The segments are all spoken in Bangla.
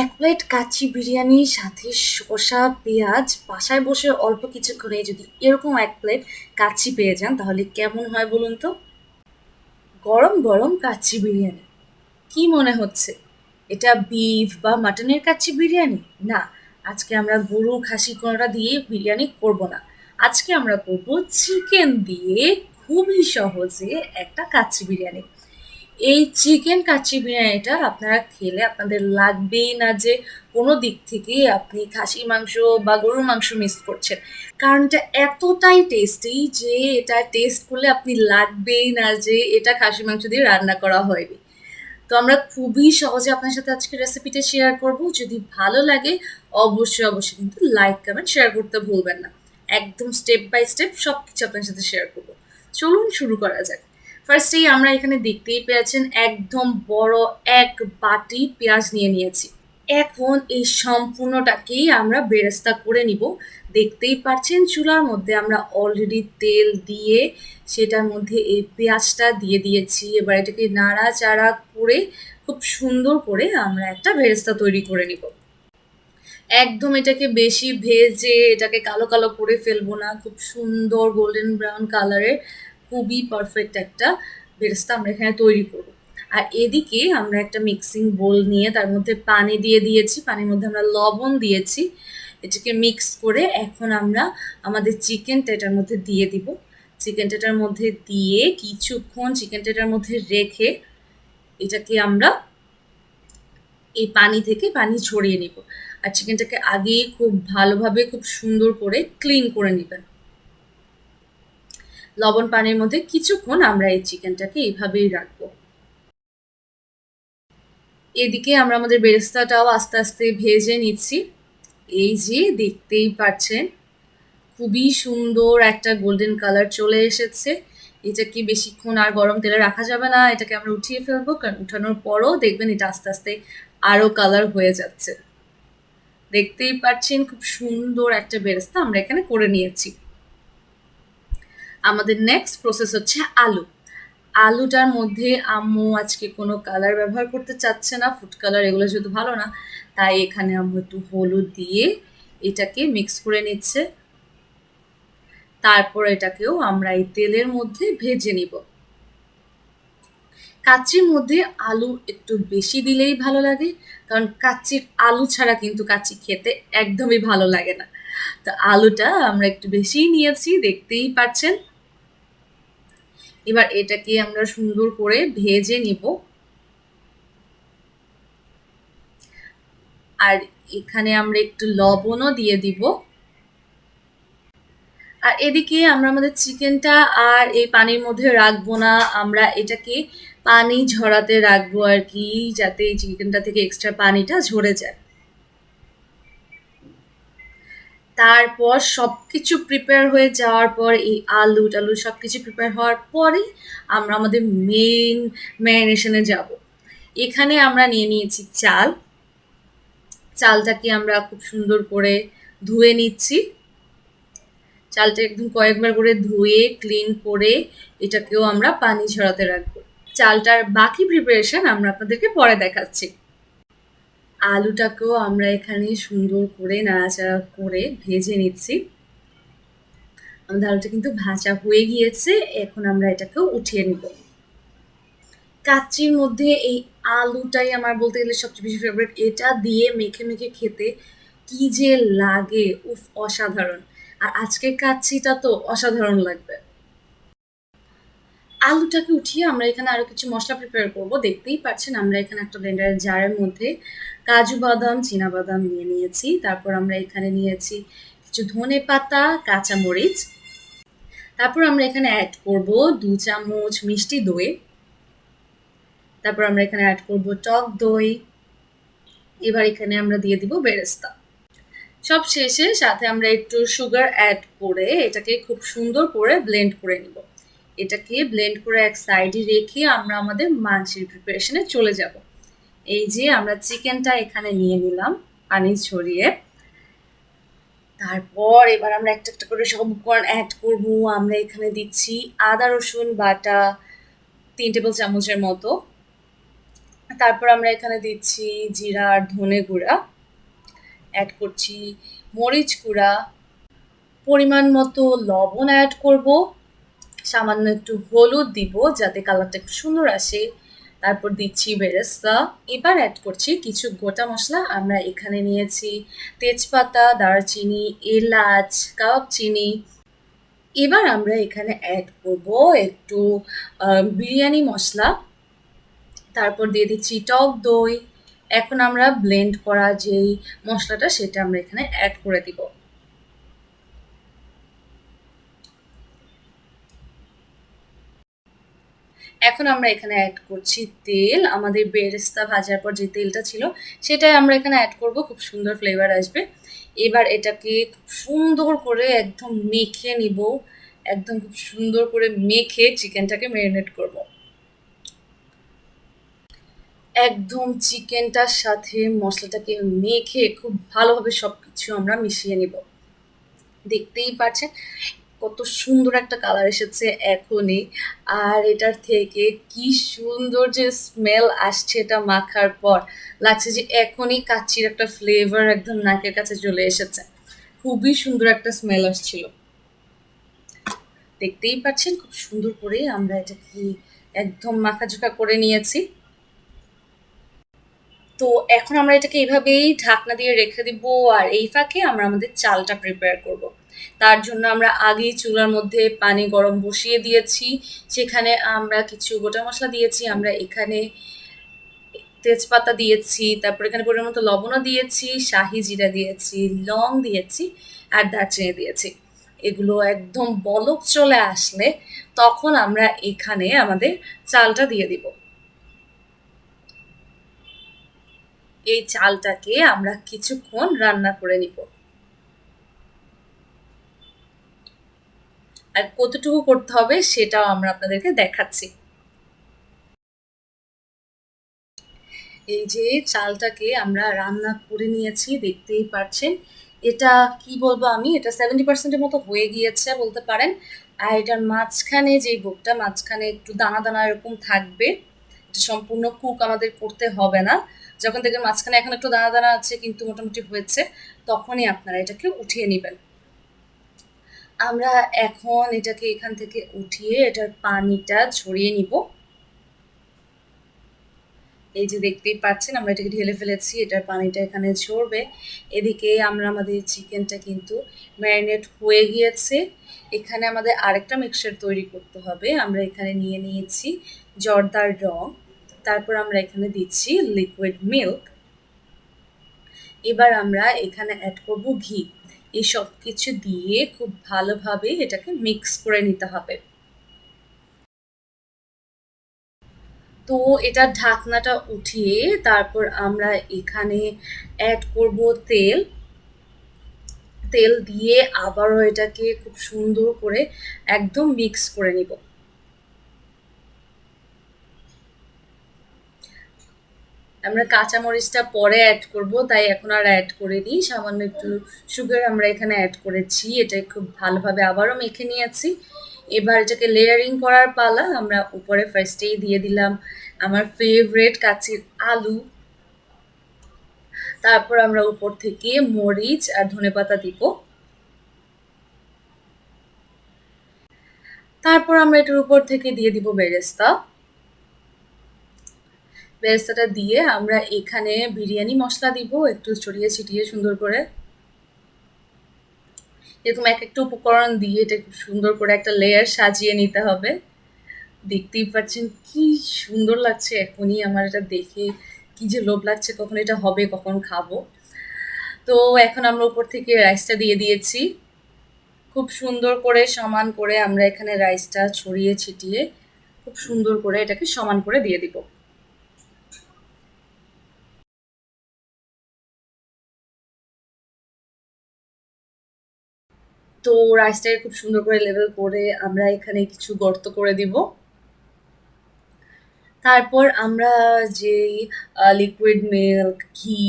এক প্লেট কাচ্চি বিরিয়ানির সাথে শসা, পেঁয়াজ, বাসায় বসে অল্প কিছুক্ষণে যদি এরকম এক প্লেট কাচ্চি পেয়ে যান, তাহলে কেমন হয় বলুন তো? গরম গরম কাচ্চি বিরিয়ানি। কি মনে হচ্ছে? এটা বিফ বা মাটনের কাচ্চি বিরিয়ানি? না, আজকে আমরা গরু খাসি কোনোটা দিয়ে বিরিয়ানি করব না। আজকে আমরা করব চিকেন দিয়ে খুবই সহজে একটা কাচ্চি বিরিয়ানি। এই চিকেন কাচ্চি বিরিয়ানিটা আপনারা খেলে আপনাদের লাগবেই না যে কোনো দিক থেকে আপনি খাসি মাংস বা গরুর মাংস মিস করছেন। কারণ এটা এতটাই টেস্টি যে এটা টেস্ট করলে আপনি লাগবেই না যে এটা খাসি মাংস দিয়ে রান্না করা হয়নি। তো আমরা খুবই সহজে আপনার সাথে আজকে রেসিপিটা শেয়ার করব। যদি ভালো লাগে অবশ্যই অবশ্যই কিন্তু লাইক কমেন্ট শেয়ার করতে ভুলবেন না। একদম স্টেপ বাই স্টেপ সব কিছু আপনার সাথে শেয়ার করব। চলুন শুরু করা যাক। ফার্স্টেই আমরা এখানে দেখতেই পেয়েছেন একদম বড় এক বাটি পেঁয়াজ নিয়ে নিয়েছি। এখন এই সম্পূর্ণটাকেই আমরা বেরেস্তা করে নিব। দেখতেই পাচ্ছেন চুলার মধ্যে আমরা অলরেডি তেল দিয়ে সেটার মধ্যে এই পেঁয়াজটা দিয়ে দিয়েছি। এবার এটাকে নাড়াচাড়া করে খুব সুন্দর করে আমরা একটা বেরেস্তা তৈরি করে নিব। একদম এটাকে বেশি ভেজে এটাকে কালো কালো করে ফেলব না। খুব সুন্দর গোল্ডেন ব্রাউন কালারের খুবই পারফেক্ট একটা বেরেস্তা আমরা এখানে তৈরি করব। আর এদিকে আমরা একটা মিক্সিং বোল নিয়ে তার মধ্যে পানি দিয়ে দিয়েছি, পানির মধ্যে আমরা লবণ দিয়েছি। এটাকে মিক্স করে এখন আমরা আমাদের চিকেনটা এটার মধ্যে দিয়ে দিব। চিকেনটা এটার মধ্যে দিয়ে কিছুক্ষণ চিকেনটা এটার মধ্যে রেখে এটাকে আমরা এই পানি থেকে পানি ছড়িয়ে নিব। আর চিকেনটাকে আগেই খুব ভালোভাবে, খুব সুন্দর করে ক্লিন করে নেবেন। লবণ পানির মধ্যে কিছুক্ষণ আমরা এই চিকেনটাকে এইভাবেই রাখব। এদিকে আমরা আমাদের বেরেস্তাটাও আস্তে আস্তে ভেজে নিচ্ছি। এই যে দেখতেই পাচ্ছেন, খুবই সুন্দর একটা গোল্ডেন কালার চলে এসেছে। এটাকে বেশিক্ষণ আর গরম তেলে রাখা যাবে না, এটাকে আমরা উঠিয়ে ফেলব, কারণ উঠানোর পরও দেখবেন এটা আস্তে আস্তে আরও কালার হয়ে যাচ্ছে। দেখতেই পাচ্ছেন, খুব সুন্দর একটা বেরেস্তা আমরা এখানে করে নিয়েছি। আমাদের নেক্সট প্রসেস হচ্ছে আলু। আলুটার মধ্যে আম্মু আজকে কোনো কালার ব্যবহার করতে চাচ্ছে না ফুড কালার এগুলো যেহেতু ভালো না, তাই এখানে আম্মু একটু হলুদ দিয়ে এটাকে মিক্স করে নিচ্ছে। তারপর এটাকেও আমরা এই তেলের মধ্যে ভেজে নিব। কাচ্চির মধ্যে আলু একটু বেশি দিলেই ভালো লাগে, কারণ কাচ্চির আলু ছাড়া কিন্তু কাচ্চি খেতে একদমই ভালো লাগে না। তো আলুটা আমরা একটু বেশিই নিয়েছি, দেখতেই পাচ্ছেন। এবার এটাকে আমরা সুন্দর করে ভেজে নিব। আর এখানে আমরা একটু লবণও দিয়ে দিব। আর এদিকে আমরা আমাদের চিকেনটা আর এই পানির মধ্যে রাখব না। আমরা এটাকে পানি ঝরাতে রাখব আর কি, যাতে চিকেনটা থেকে এক্সট্রা পানিটা ঝরে যায়। তারপর সব কিছু প্রিপেয়ার হয়ে যাওয়ার পর এই আলু টালু সব কিছু প্রিপেয়ার হওয়ার পরেই আমরা আমাদের মেইন ম্যারিনেশনে যাব। এখানে আমরা নিয়ে নিয়েছি চাল। চালটাকে আমরা খুব সুন্দর করে ধুয়ে নিচ্ছি। চালটা একদম কয়েকবার করে ধুয়ে ক্লিন করে এটাকেও আমরা পানি ঝরাতে রাখব। চালটার বাকি প্রিপারেশন আমরা আপনাদেরকে পরে দেখাচ্ছি। আলুটাকেও আমরা এখানে সুন্দর করে নাড়াচাড়া করে ভেজে নিচ্ছি। আমাদের আলুটা কিন্তু ভাজা হয়ে গিয়েছে, এখন আমরা এটাকেও উঠিয়ে নিব। কাচ্চির মধ্যে এই আলুটাই আমার বলতে গেলে সবচেয়ে বেশি ফেভারিট এটা দিয়ে মেখে মেখে খেতে কি যে লাগে, উফ, অসাধারণ। আর আজকের কাচ্চিটা তো অসাধারণ লাগবে। আলুটাকে উঠিয়ে আমরা এখানে আরও কিছু মশলা প্রিপেয়ার করব। দেখতেই পাচ্ছেন আমরা এখানে একটা ব্লেন্ডারের জারের মধ্যে কাজু বাদাম বাদাম নিয়ে নিয়েছি। তারপর আমরা এখানে নিয়েছি কিছু ধনে পাতা কাঁচামরিচ তারপর আমরা এখানে অ্যাড করব দু চামচ মিষ্টি দই। তারপর আমরা এখানে অ্যাড করব টক দই। এবার এখানে আমরা দিয়ে দিব বেরেস্তা। সব শেষে সাথে আমরা একটু সুগার অ্যাড করে এটাকে খুব সুন্দর করে ব্লেন্ড করে নিব। এটাকে ব্লেন্ড করে এক সাইডে রেখে আমরা আমাদের মাংসের প্রিপারেশনে চলে যাব। এই যে আমরা চিকেনটা এখানে নিয়ে নিলাম পানি ছড়িয়ে। তারপর এবার আমরা একটা একটা করে সব উপকরণ অ্যাড করব। আমরা এখানে দিচ্ছি আদা, রসুন, বাটা তিন টেবিল চামচের মতো। তারপর আমরা এখানে দিচ্ছি জিরা আর ধনে গুঁড়া। অ্যাড করছি মরিচ গুঁড়া। পরিমাণ মতো লবণ অ্যাড করব। সামান্য একটু হলুদ দিব, যাতে কালারটা একটু সুন্দর আসে। তারপর দিচ্ছি বেরেস্তা। এবার অ্যাড করছি কিছু গোটা মশলা। আমরা এখানে নিয়েছি তেজপাতা, দারচিনি, এলাচ, কাপ চিনি। এবার আমরা এখানে অ্যাড করব একটু বিরিয়ানি মশলা। তারপর দিয়ে দিচ্ছি টক দই। এখন আমরা ব্লেন্ড করা যেই মশলাটা, সেটা আমরা এখানে অ্যাড করে দিব। এখন আমরা এখানে অ্যাড করছি তেল। আমাদের বেরেস্তা ভাজার পর যে তেলটা ছিল, সেটাই আমরা এখানে অ্যাড করব। খুব সুন্দর ফ্লেভার আসবে। এবার এটাকে খুব সুন্দর করে একদম মেখে নিব। একদম খুব সুন্দর করে মেখে চিকেনটাকে ম্যারিনেট করব। একদম চিকেনটার সাথে মশলাটাকে মেখে খুব ভালোভাবে সব কিছু আমরা মিশিয়ে নিব। দেখতেই পাচ্ছেন কত সুন্দর একটা কালার এসেছে এখনই। আর এটার থেকে কি সুন্দর যে স্মেল আসছে এটা মাখার পর, লাগছে যে এখনই কাচ্চির একটা ফ্লেভার একদম নাকের কাছে চলে এসেছে। খুবই সুন্দর একটা স্মেল আসছিল। দেখতেই পাচ্ছেন খুব সুন্দর করে আমরা এটাকে একদম মাখাঝোকা করে নিয়েছি। তো এখন আমরা এটাকে এইভাবেই ঢাকনা দিয়ে রেখে দিব আর এই ফাঁকে আমরা আমাদের চালটা প্রিপেয়ার করব। তার জন্য আমরা আগেই চুলার মধ্যে পানি গরম বসিয়ে দিয়েছি। সেখানে আমরা কিছু গোটা মশলা দিয়েছি, আমরা এখানে তেজপাতা দিয়েছি, তারপর এখানে পরিমাণ মতো লবণও দিয়েছি, শাহি জিরা দিয়েছি, লং দিয়েছি আর দারচিনি দিয়েছি। এগুলো একদম বলক চলে আসলে তখন আমরা এখানে আমাদের চালটা দিয়ে দিব। এই চালটাকে আমরা কিছুক্ষণ রান্না করে নিব। আর কতটুকু করতে হবে সেটাও আমরা আপনাদেরকে দেখাচ্ছি। এই যে চালটাকে আমরা রান্না করে নিয়েছি, দেখতেই পাচ্ছেন। এটা কি বলব আমি? এটা সেভেন্টি পার্সেন্টের মতো হয়ে গিয়েছে বলতে পারেন। আর এটার মাঝখানে যে বুকটা মাঝখানে একটু দানা দানা এরকম থাকবে। এটা সম্পূর্ণ কুক আমাদের করতে হবে না। যখন দেখবেন মাঝখানে এখন একটু দানা দানা আছে, কিন্তু মোটামুটি হয়েছে, তখনই আপনারা এটাকে উঠিয়ে নেবেন। আমরা এখন এটাকে এখান থেকে উঠিয়ে এটার পানিটা ছড়িয়ে নিব। এই যে দেখতেই পাচ্ছেন, আমরা এটাকে ঢেলে ফেলেছি, এটার পানিটা এখানে ঝরবে। এদিকে আমরা আমাদের চিকেনটা কিন্তু ম্যারিনেট হয়ে গিয়েছে। এখানে আমাদের আরেকটা মিক্সচার তৈরি করতে হবে। আমরা এখানে নিয়ে নিয়েছি জর্দার রং। তারপর আমরা এখানে দিচ্ছি লিকুইড মিল্ক এবার আমরা এখানে অ্যাড করব ঘি। এই সব কিছু দিয়ে খুব ভালোভাবে এটাকে মিক্স করে নিতে হবে। তো এটা ঢাকনাটা উঠিয়ে তারপর আমরা এখানে অ্যাড করব তেল। তেল দিয়ে আবারও এটাকে খুব সুন্দর করে একদম মিক্স করে নিব। আমরা কাঁচামরিচটা পরে অ্যাড করব, তাই এখন আর অ্যাড করে দিই সামান্য একটু সুগার আমরা এখানে অ্যাড করেছি, এটা খুব ভালোভাবে আবারও মেখে নিয়েছি। এবার এটাকে লেয়ারিং করার পালা, আমরা উপরে ফার্স্টেই দিয়ে দিলাম আমার ফেভারেট কাচির আলু। তারপর আমরা উপর থেকে মরিচ আর ধনে পাতা দিব। তারপর আমরা এটার উপর থেকে দিয়ে দিব বেরেস্তা। বেরেস্তাটা দিয়ে আমরা এখানে বিরিয়ানি মশলা দিব, একটু ছড়িয়ে ছিটিয়ে সুন্দর করে। এরকম এক একটা উপকরণ দিয়ে এটা সুন্দর করে একটা লেয়ার সাজিয়ে নিতে হবে। দেখতেই পাচ্ছেন কি সুন্দর লাগছে, এখনই আমার এটা দেখে কি যে লোভ লাগছে, কখন এটা হবে, কখন খাব। তো এখন আমরা উপর থেকে রাইসটা দিয়ে দিয়েছি। খুব সুন্দর করে সমান করে আমরা এখানে রাইসটা ছড়িয়ে ছিটিয়ে খুব সুন্দর করে এটাকে সমান করে দিয়ে দিব। তো রাইসটাকে খুব সুন্দর করে লেভেল করে আমরা এখানে কিছু গর্ত করে দিব। তারপর আমরা যে লিকুইড মিল্ক ঘি,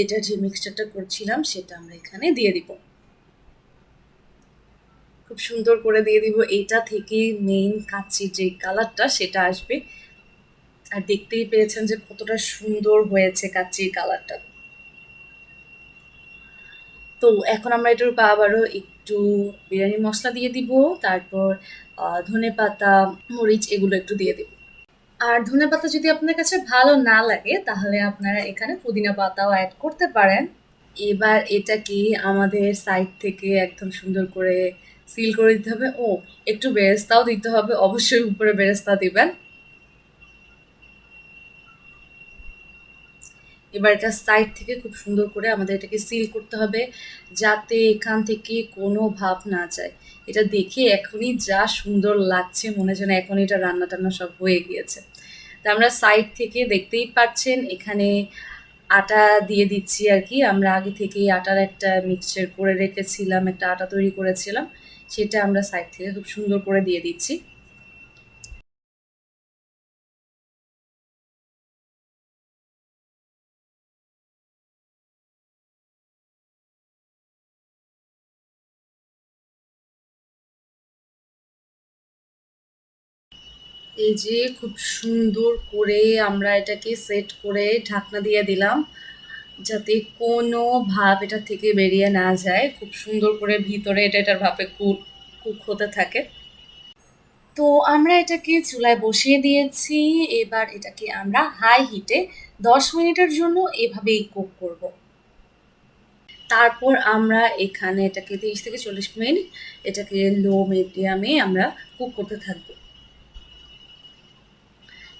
এটা যে মিক্সচারটা করছিলাম সেটা আমরা এখানে দিয়ে দিব। খুব সুন্দর করে দিয়ে দিব। এটা থেকে মেইন কাচ্চির যে কালারটা সেটা আসবে। আর দেখতেই পেয়েছেন যে কতটা সুন্দর হয়েছে কাচ্চির কালারটা তো এখন আমরা এটার উপর আবারও একটু বিরিয়ানি মশলা দিয়ে দিব, তারপর ধনে পাতা, মরিচ এগুলো একটু দিয়ে দিব। আর ধনে পাতা যদি আপনার কাছে ভালো না লাগে, তাহলে আপনারা এখানে পুদিনা পাতাও অ্যাড করতে পারেন। এবার এটাকে আমাদের সাইড থেকে একদম সুন্দর করে সিল করে দিতে হবে? ও, একটু বেরেস্তাও দিতে হবে, অবশ্যই উপরে বেরেস্তা দিবেন। এবার এটা সাইড থেকে খুব সুন্দর করে আমাদের এটাকে সিল করতে হবে যাতে এখান থেকে কোনো ভাব না যায়। এটা দেখে এখনই যা সুন্দর লাগছে মনে যেন এখন এটা রান্না টান্না সব হয়ে গিয়েছে। তা আমরা সাইড থেকে দেখতেই পাচ্ছেন এখানে আটা দিয়ে দিচ্ছি আর কি। আমরা আগে থেকেই আটার একটা মিক্সচার করে রেখেছিলাম, একটা আটা তৈরি করেছিলাম। সেটা আমরা সাইড থেকে খুব সুন্দর করে দিয়ে দিচ্ছি। এই যে খুব সুন্দর করে আমরা এটাকে সেট করে ঢাকনা দিয়ে দিলাম, যাতে কোনো ভাব এটা থেকে বেরিয়ে না যায়। খুব সুন্দর করে ভিতরে এটা, এটার ভাবে কুক কুক হতে থাকে। তো আমরা এটাকে চুলায় বসিয়ে দিয়েছি। এবার এটাকে আমরা হাই হিটে দশ মিনিটের জন্য এভাবেই কুক করব। তারপর আমরা এখানে এটাকে তিরিশ থেকে চল্লিশ মিনিট, এটাকে লো মিডিয়ামে আমরা কুক করতে থাকব।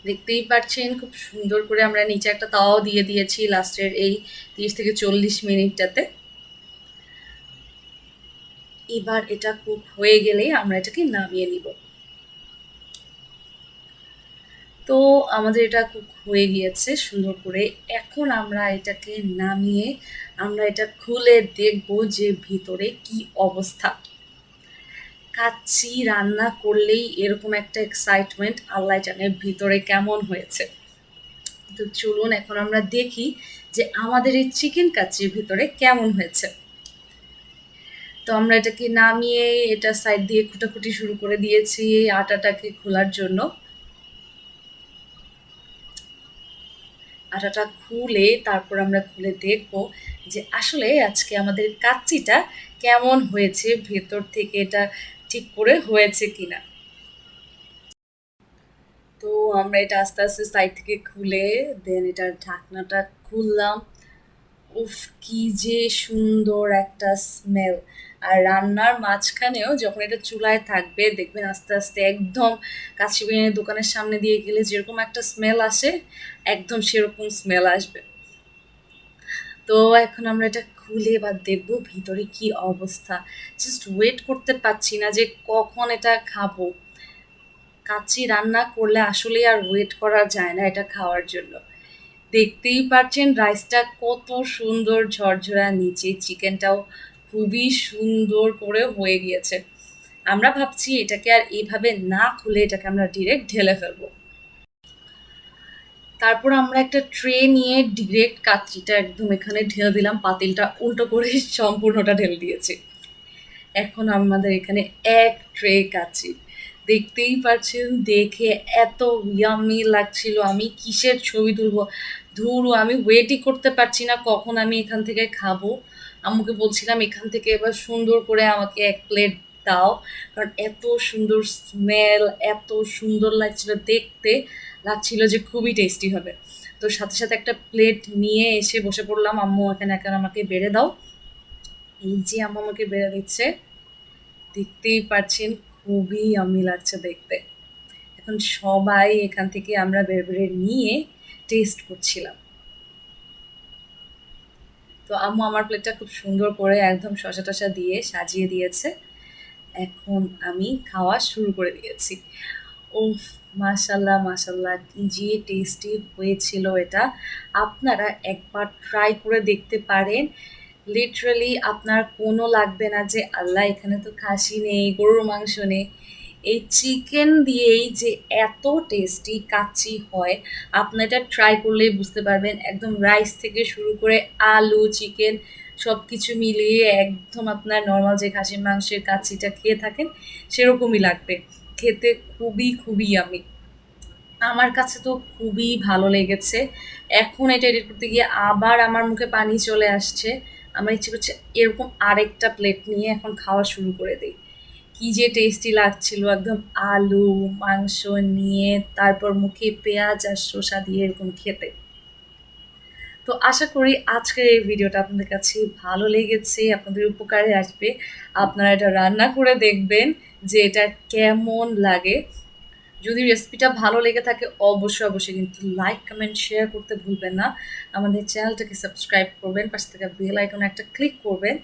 দেখতেই পাচ্ছেন, খুব সুন্দর করে আমরা নিচে একটা তাওয়াও দিয়ে দিয়েছি লাস্টের এই তিরিশ থেকে চল্লিশ মিনিটটাতে। এবার এটা কুক হয়ে গেলে আমরা এটাকে নামিয়ে নিব। তো আমাদের এটা কুক হয়ে গিয়েছে সুন্দর করে। এখন আমরা এটাকে নামিয়ে আমরা এটা খুলে দেখব যে ভিতরে কি অবস্থা। কাচ্চি রান্না করলেই এরকম একটা এক্সাইটমেন্ট আল্লাহ জানের ভিতরে কেমন হয়েছে। তো চলুন এখন আমরা দেখি যে আমাদের এই চিকেন কাচ্চির ভিতরে কেমন হয়েছে। তো আমরা এটাকে নামিয়ে এটা সাইড দিয়ে খুটাখুটি শুরু করে দিয়েছি এই আটাটাকে খোলার জন্য। আটাটা খুলে তারপর আমরা খুলে দেখব যে আসলে আজকে আমাদের কাচ্চিটা কেমন হয়েছে, ভেতর থেকে এটা ঠিক করে হয়েছে কিনা। তো আমরা এটা আস্তে আস্তে সাইড থেকে খুলে দেন এটার ঢাকনাটা খুললাম। উফ, কি যে সুন্দর একটা স্মেল আর রান্নার মাঝখানেও যখন এটা চুলায় থাকবে, দেখবেন আস্তে আস্তে একদম কাছি বিরিয়ানির দোকানের সামনে দিয়ে গেলে যেরকম একটা স্মেল আসে, একদম সেরকম স্মেল আসবে। তো এখন আমরা এটা খুলে বা দেখব ভিতরে কি অবস্থা। জাস্ট ওয়েট করতে পারছি না যে কখন এটা খাব। কাচ্চি রান্না করলে আসলে আর ওয়েট করা যায় না এটা খাওয়ার জন্য। দেখতেই পাচ্ছেন রাইসটা কত সুন্দর ঝরঝরা নিচে চিকেনটাও খুবই সুন্দর করে হয়ে গিয়েছে। আমরা ভাবছি এটাকে আর এইভাবে না খুলে এটাকে আমরা ডিরেক্ট ঢেলে ফেলব। তারপর আমরা একটা ট্রে নিয়ে ডিরেক্ট কাচ্চিটা একদম এখানে ঢেলে দিলাম, পাতিলটা উল্টো করে সম্পূর্ণটা ঢেলে দিয়েছি। এখন আমাদের এখানে এক ট্রে কাচ্চি দেখতেই পাচ্ছেন, দেখে এত ইয়ামি লাগছিল। আমি কিসের ছবি তুলবো? ধুরু, আমি ওয়েটই করতে পারছি না, কখন আমি এখান থেকে খাব? আম্মুকে বলছিলাম, এখান থেকে এবার সুন্দর করে আমাকে এক প্লেট দাও। কারণ এত সুন্দর স্মেল এত সুন্দর লাগছিল দেখতে। লাগছিল যে খুবই টেস্টি হবে। তো সাথে সাথে একটা প্লেট নিয়ে এসে বসে পড়লাম, আম্মু, এখানে এখন আমাকে বেড়ে দাও। এই যে আম্মু আমাকে বেড়ে দিচ্ছে, দেখতেই পাচ্ছেন খুবই আমি লাগছে দেখতে। এখন সবাই এখান থেকে আমরা বেড়ে বেড়ে নিয়ে টেস্ট করছিলাম। তো আম্মু আমার প্লেটটা খুব সুন্দর করে একদম শশা টশা দিয়ে সাজিয়ে দিয়েছে। এখন আমি খাওয়া শুরু করে দিয়েছি। ও মাশাল্লাহ মাশাল্লাহ, কি যে টেস্টি হয়েছিল এটা। আপনারা একবার ট্রাই করে দেখতে পারেন। লিটারালি আপনার কোনো লাগবে না যে, আল্লাহ, এখানে তো খাসি নেই, গরুর মাংস নেই। এই চিকেন দিয়েই যে এত টেস্টি কাচ্চি হয়, আপনি এটা ট্রাই করলেই বুঝতে পারবেন। একদম রাইস থেকে শুরু করে আলু চিকেন সব কিছু মিলিয়ে একদম আপনার নর্মাল যে খাসির মাংসের কাচ্চিটা খেয়ে থাকেন, সেরকমই লাগবে। খেতে খুবই খুবই আমি আমার কাছে তো খুবই ভালো লেগেছে। এখন এটা এডিট করতে গিয়ে আবার আমার মুখে পানি চলে আসছে। আমার ইচ্ছে করছে এরকম আরেকটা প্লেট নিয়ে এখন খাওয়া শুরু করে দিই। কী যে টেস্টি লাগছিল, একদম আলু, মাংস নিয়ে, তারপর মুখে পেঁয়াজ আর শসা দিয়ে এরকম খেতে। তো আশা করি আজকের এই ভিডিওটা আপনাদের কাছে ভালো লেগেছে, আপনাদের উপকারে আসবে। আপনারা এটা রান্না করে দেখবেন যে এটা কেমন লাগে। যদি রেসিপিটা ভালো লেগে থাকে, অবশ্যই অবশ্যই কিন্তু লাইক কমেন্ট শেয়ার করতে ভুলবেন না। আমাদের চ্যানেলটাকে সাবস্ক্রাইব করবেন, পাশে থেকে বেল আইকন একটা ক্লিক করবেন,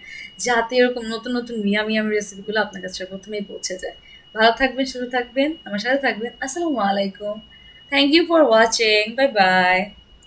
যাতে এরকম নতুন নতুন মিয়াম রেসিপিগুলো আপনার কাছে প্রথমেই পৌঁছে যায়। ভালো থাকবেন, সুস্থ থাকবেন, আমার সাথে থাকবেন। আসসালামু আলাইকুম। Thank you for watching bye bye